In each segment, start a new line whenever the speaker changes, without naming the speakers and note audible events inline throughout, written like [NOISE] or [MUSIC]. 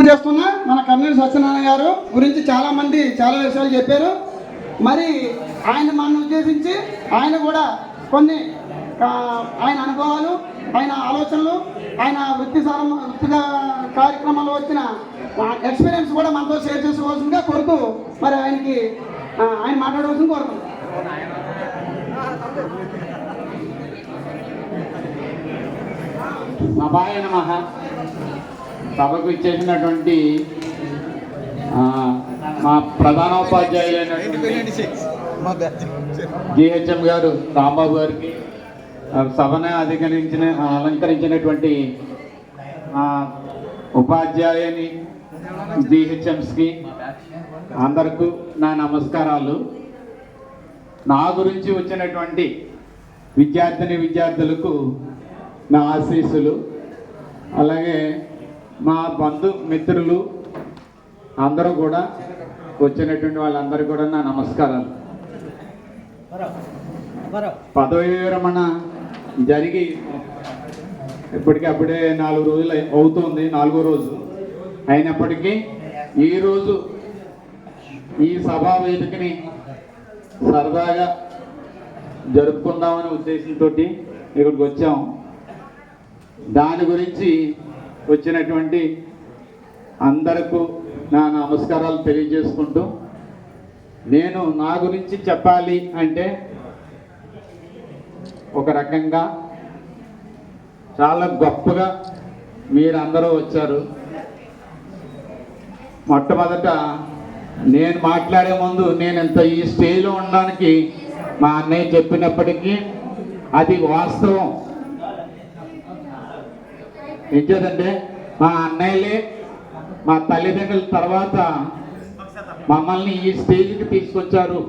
నిర్వహణ చేస్తున్న మన కర్నూలు సత్యనారాయణ గారు గురించి చాలా మంది చాలా విషయాలు చెప్పారు. మరి ఆయన మనం ఉద్దేశించి ఆయన కూడా కొన్ని ఆయన అనుభవాలు ఆయన ఆలోచనలు ఆయన వృత్తి వృత్తి కార్యక్రమంలో వచ్చిన ఎక్స్పీరియన్స్ కూడా మనతో షేర్ చేసుకోవాల్సిందిగా కోరుతూ మరి ఆయనకి ఆయన మాట్లాడవలసింది కోరుతున్నాం.
సభాయ నమ సభకు ఇచ్చేసినటువంటి మా ప్రధానోపాధ్యాయులైనటువంటి జిహెచ్ఎం గారు రాంబాబు గారికి సభను అధికరించిన అలంకరించినటువంటి ఉపాధ్యాయుని జిహెచ్ఎంస్కి అందరికీ నా నమస్కారాలు. నా గురించి వచ్చినటువంటి విద్యార్థిని విద్యార్థులకు నా ఆశీస్సులు. అలాగే మా బంధు మిత్రులు అందరూ కూడా వచ్చినటువంటి వాళ్ళందరూ కూడా నా నమస్కారాలు. పదవి విరమణ జరిగి ఇప్పటికప్పుడే నాలుగు రోజులు అవుతుంది నాలుగో రోజు. అయినప్పటికీ ఈరోజు ఈ సభా వేదికని సరదాగా జరుపుకుందామనే ఉద్దేశంతో ఇక్కడికి వచ్చాం. దాని గురించి వచ్చినటువంటి అందరకు నా నమస్కారాలు తెలియజేసుకుంటూ నేను నా గురించి చెప్పాలి అంటే ఒక రకంగా చాలా గొప్పగా మీరందరూ వచ్చారు. మొట్టమొదట నేను మాట్లాడే ముందు నేను ఇంత ఈ స్టేజ్లో ఉండడానికి మా అన్నయ్య చెప్పినప్పటికీ అది వాస్తవం. ఏంటంటే మా అన్నయ్యలే మా తల్లిదండ్రుల తర్వాత మమ్మల్ని ఈ స్టేజ్కి తీసుకొచ్చారు.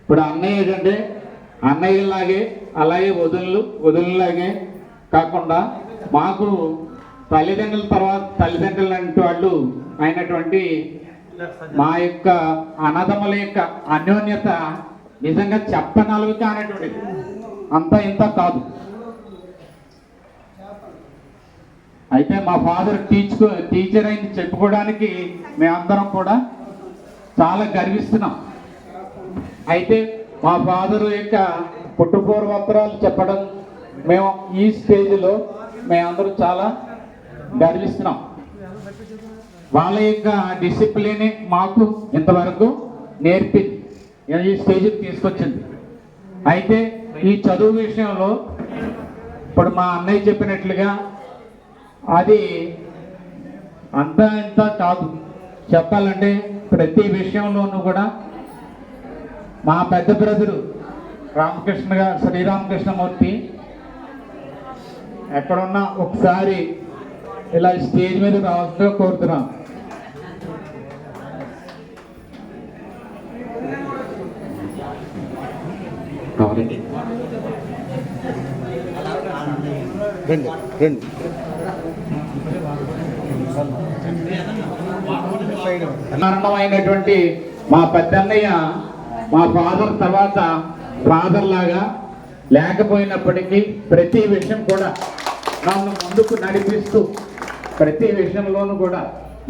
ఇప్పుడు అన్నయ్య ఏంటంటే అన్నయ్యలాగే అలాగే వదులు వదులులాగే కాకుండా మాకు తల్లిదండ్రుల తర్వాత తల్లిదండ్రులు అంటే వాళ్ళు అయినటువంటి మా యొక్క అన్నదమ్ముల యొక్క అన్యోన్యత నిజంగా చెప్పనలవి కానటువంటిది. అంత ఇంత కాదు. అయితే మా ఫాదర్ టీచ్ టీచర్ అయింది చెప్పుకోవడానికి మేమందరం కూడా చాలా గర్విస్తున్నాం. అయితే మా ఫాదర్ యొక్క పుట్టుపూర్వోత్తరాలు చెప్పడం మేము ఈ స్టేజ్లో మేమందరం చాలా గర్విస్తున్నాం. వాళ్ళ యొక్క డిసిప్లినే మాకు ఇంతవరకు నేర్పింది ఈ స్టేజ్కి తీసుకొచ్చింది. అయితే ఈ చదువు విషయంలో ఇప్పుడు మా అన్నయ్య చెప్పినట్లుగా అది అంతా ఇంత కాదు. చెప్పాలంటే ప్రతి విషయంలోనూ కూడా మా పెద్ద బ్రదరు రామకృష్ణ గారు శ్రీరామకృష్ణమూర్తి ఎక్కడున్నా ఒకసారి ఇలా స్టేజ్ మీద రావాల్సిందిగా కోరుతున్నాం.
రండి రండి.
కారణమైనటువంటి మా పెద్దన్నయ్య మా ఫాదర్ తర్వాత ఫాదర్ లాగా లేకపోయినప్పటికీ ప్రతి విషయం కూడా నన్ను ముందుకు నడిపిస్తూ ప్రతి విషయంలోనూ కూడా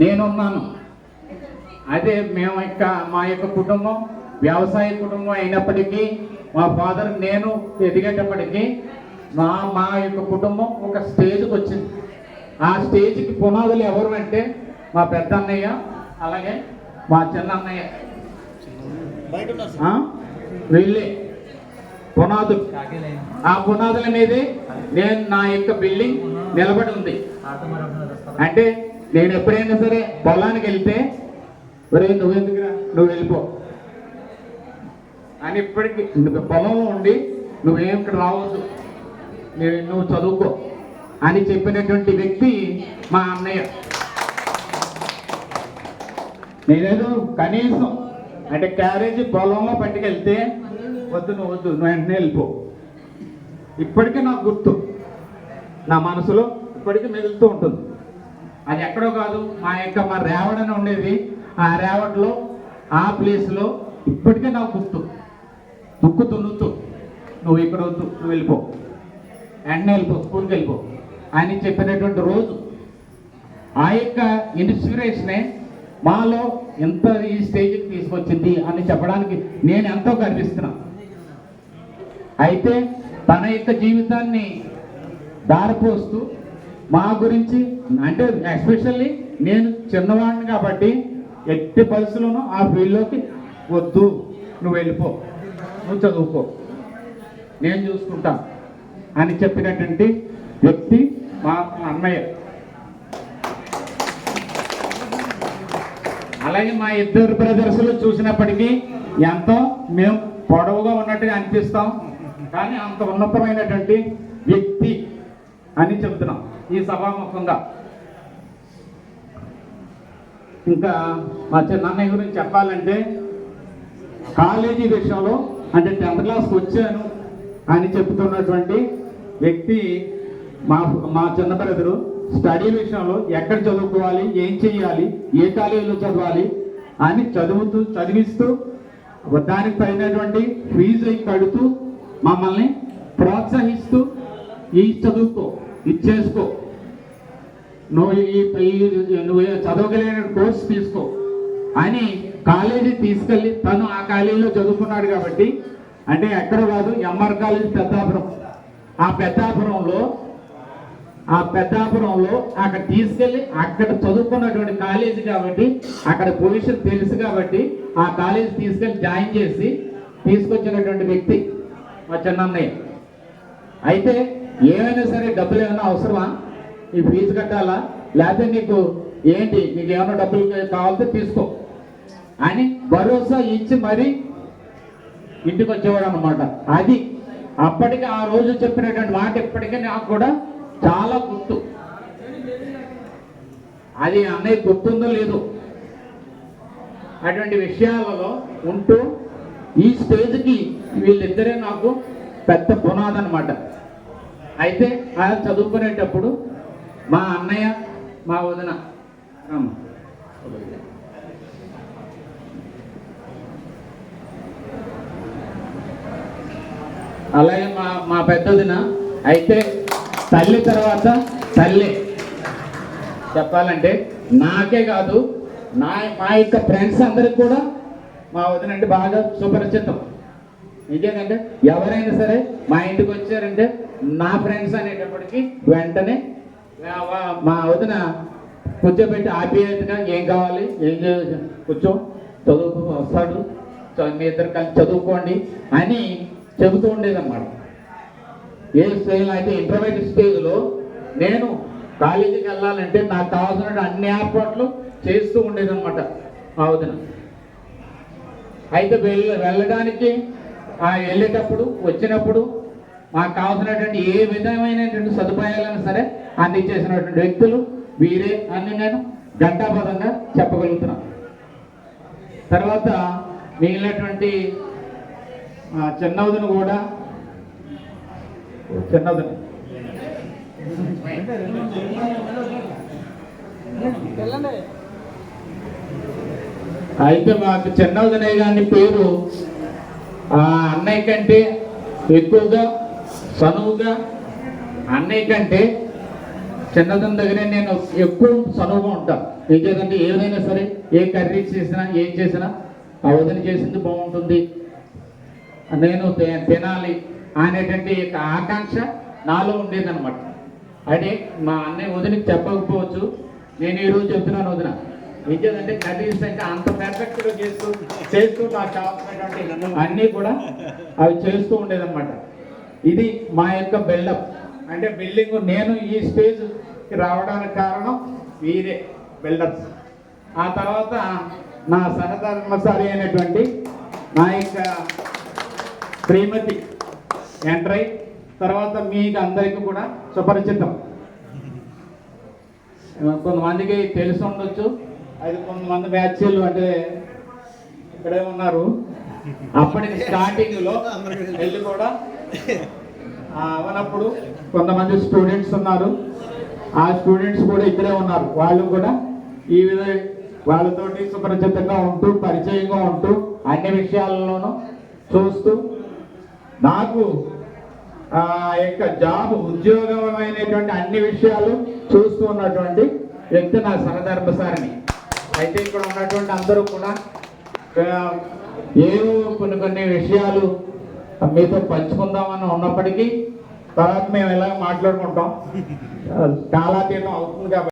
నేనున్నాను. అదే మేము యొక్క మా యొక్క కుటుంబం వ్యవసాయ కుటుంబం అయినప్పటికీ మా ఫాదర్ నేను ఎదిగేటప్పటికీ మా మా యొక్క కుటుంబం ఒక స్టేజ్కి వచ్చింది. ఆ స్టేజ్కి పునాదులు ఎవరు అంటే మా పెద్దన్నయ్య అలాగే మా చిన్న అన్నయ్య వెళ్ళి పునాదులు ఆ పునాదుల మీదే నేను నా యొక్క బిల్డింగ్ నిలబడి ఉంది. అంటే నేను ఎప్పుడైనా సరే పొలానికి వెళ్తే ఒరే నువ్వెందుకురా? నువ్వు వెళ్ళిపో. అని ఇప్పటికీ పొలంలో ఉండి నువ్వేం ఇక్కడ రావద్దు. నువ్వు చదువుకో. అని చెప్పినటువంటి వ్యక్తి మా అన్నయ్య. నేనేదో కనీసం అంటే క్యారేజీ పొలంలో పట్టుకెళ్తే వద్దు నువ్వు వద్దు నువ్వు వెంటనే వెళ్ళిపో. ఇప్పటికీ నాకు గుర్తు. నా మనసులో ఇప్పటికీ మిగులుతూ ఉంటుంది. అది ఎక్కడో కాదు మా యొక్క మా రేవడని ఉండేది. ఆ రేవడ్లో ఆ ప్లేస్లో ఇప్పటికే నాకు గుర్తు. దుక్కు దున్నుతూ నువ్వు ఇక్కడ వద్దు నువ్వు వెళ్ళిపో. వెంటనే వెళ్ళిపో స్కూల్కి వెళ్ళిపో. అని చెప్పినటువంటి రోజు ఆ యొక్క ఇన్స్పిరేషనే మాలో ఎంత ఈ స్టేజ్కి తీసుకొచ్చింది అని చెప్పడానికి నేను ఎంతో గర్విస్తున్నా. అయితే తన యొక్క జీవితాన్ని దారిపోస్తూ మా గురించి అంటే ఎస్పెషల్లీ నేను చిన్నవాడిని కాబట్టి ఎట్టి పరిస్థితుల్లోనూ ఆ ఫీల్డ్లోకి వద్దు. నువ్వు వెళ్ళిపో. నువ్వు చదువుకో. నేను చూసుకుంటా అని చెప్పినటువంటి వ్యక్తి మా అన్నయ్య. అలాగే మా ఇద్దరు బ్రదర్స్లు చూసినప్పటికీ ఎంతో మేము పొడవుగా ఉన్నట్టుగా అనిపిస్తాం. కానీ అంత ఉన్నతమైనటువంటి వ్యక్తి అని చెబుతున్నాం ఈ సభాముఖంగా. ఇంకా మా చిన్నయ్య గురించి చెప్పాలంటే కాలేజీ విషయంలో అంటే టెన్త్ క్లాస్కి వచ్చాను అని చెప్తున్నటువంటి వ్యక్తి మా మా చిన్న బ్రదరు స్టడీ విషయంలో ఎక్కడ చదువుకోవాలి ఏం చేయాలి ఏ కాలేజీలో చదవాలి అని చదువుతూ చదివిస్తూ దానికి తగినటువంటి ఫీజు కడుతూ మమ్మల్ని ప్రోత్సహిస్తూ ఈ చదువుకో ఇది చేసుకో. నువ్వు ఈ నువ్వు చదవగలిగిన కోర్స్ తీసుకో అని కాలేజీ తీసుకెళ్ళి తను ఆ కాలేజీలో చదువుకున్నాడు కాబట్టి అంటే ఎక్కడ కాదు ఎంఆర్ కాలేజీ పెద్దాపురం. ఆ పెద్దాపురంలో ఆ పెద్దాపురంలో అక్కడ తీసుకెళ్ళి అక్కడ చదువుకున్నటువంటి కాలేజీ కాబట్టి అక్కడ పొజిషన్ తెలుసు కాబట్టి ఆ కాలేజీ తీసుకెళ్ళి జాయిన్ చేసి తీసుకొచ్చినటువంటి వ్యక్తి మా చిన్నన్నయ్య. అయితే ఏమైనా సరే డబ్బులు ఏమైనా అవసరమా? ఈ ఫీజు కట్టాలా? లేకపోతే నీకు ఏంటి? నీకు ఏమైనా డబ్బులు కావాలంటే తీసుకో అని భరోసా ఇచ్చి మరి ఇంటికి వచ్చేవాడు అనమాట అది అప్పటికి ఆ రోజు చెప్పినటువంటి మాట ఇప్పటికీ నాకు కూడా చాలా గుర్తు. అది అన్నయ్య గుర్తుందో లేదో. అటువంటి విషయాలలో ఉంటూ ఈ స్టేజ్కి వీళ్ళిద్దరే నాకు పెద్ద పునాది అనమాట అయితే ఆ చదువుకునేటప్పుడు మా అన్నయ్య మా వదిన అలాగే మా మా పెద్దదిన అయితే తల్లి తర్వాత తల్లి. చెప్పాలంటే నాకే కాదు నా మా యొక్క ఫ్రెండ్స్ అందరికి కూడా మా వదిన అంటే బాగా సుపరిచితం. ఇంకేంటంటే ఎవరైనా సరే మా ఇంటికి వచ్చారంటే నా ఫ్రెండ్స్ అనేటప్పటికి వెంటనే మా- వదిన కూర్చోబెట్టి ఆప్యాయతగా ఏం కావాలి ఏం కూర్చో చదువుకు వస్తాడు మీ ఇద్దరు కలిసి చదువుకోండి అని చెబుతూ ఉండేదన్నమాట. ఏ స్టేజ్లో అయితే ఇంటర్మీడియట్ స్టేజ్లో నేను కాలేజీకి వెళ్ళాలంటే నాకు కావాల్సిన అన్ని ఏర్పాట్లు చేస్తూ ఉండేదన్నమాట మా వదిన. అయితే వెళ్ళ వెళ్ళడానికి ఆ వెళ్ళేటప్పుడు వచ్చినప్పుడు మాకు కావాల్సినటువంటి ఏ విధమైనటువంటి సదుపాయాలైనా సరే అందించేసినటువంటి వ్యక్తులు వీరే అని నేను ఘంటాపదంగా చెప్పగలుగుతున్నాను తర్వాత మిగిలినటువంటి ఆ, చిన్నవదిని కూడా
చిన్నది
అయితే మాకు చిన్నదనే గాని పేరు ఆ అన్నయ్య కంటే ఎక్కువగా సనువుగా అన్నయ్య కంటే చిన్నదన దగ్గరే నేను ఎక్కువ సనువుగా ఉంటాను. ఎందుకంటే ఏదైనా సరే ఏ కర్రీ చేసినా ఏం చేసినా ఆ వదిన చేసింది బాగుంటుంది. నేను తినాలి. అనేటువంటి యొక్క ఆకాంక్ష నాలో ఉండేదన్నమాట. అంటే మా అన్నయ్య వదినకి చెప్పకపోవచ్చు. నేను ఈరోజు చెప్తున్నాను వదిన. విద్యదంటే కర్రీస్ అంత పెర్ఫెక్ట్గా చేస్తూ చేస్తూ నాకు కావాల్సినటువంటి అన్నీ కూడా అవి చేస్తూ ఉండేదన్నమాట. ఇది మా యొక్క బిల్డప్ అంటే బిల్డింగ్ నేను ఈ స్టేజ్ రావడానికి కారణం వీరే బిల్డర్స్ ఆ తర్వాత నా సహధర్మసారి అయినటువంటి నా యొక్క శ్రీమతి ఎంటర్ అయి తర్వాత మీకు అందరికీ కూడా సుపరిచితం. కొంతమందికి తెలిసి ఉండొచ్చు. అది కొంతమంది బ్యాచ్లు అంటే ఇక్కడే ఉన్నారు. అప్పటికి స్టార్టింగ్లో వెళ్ళి కూడా అవనప్పుడు కొంతమంది స్టూడెంట్స్ ఉన్నారు. ఆ స్టూడెంట్స్ కూడా ఇక్కడే ఉన్నారు. వాళ్ళు కూడా ఈ విధంగా వాళ్ళతోటి సుపరిచితంగా ఉంటూ పరిచయంగా ఉంటూ అన్ని విషయాలలోనూ చూస్తూ నాకు ఆ యొక్క జాబ్ ఉద్యోగమైనటువంటి అన్ని విషయాలు చూస్తూ ఉన్నటువంటి వ్యక్తి నా సహధర్మసారిని అయితే ఇక్కడ ఉన్నటువంటి అందరూ కూడా ఏవో కొన్ని కొన్ని విషయాలు మీతో పంచుకుందామని ఉన్నప్పటికీ తర్వాత మేము ఇలా మాట్లాడుకుంటాం. [LAUGHS] కాలాతీతం అవుతుంది కాబట్టి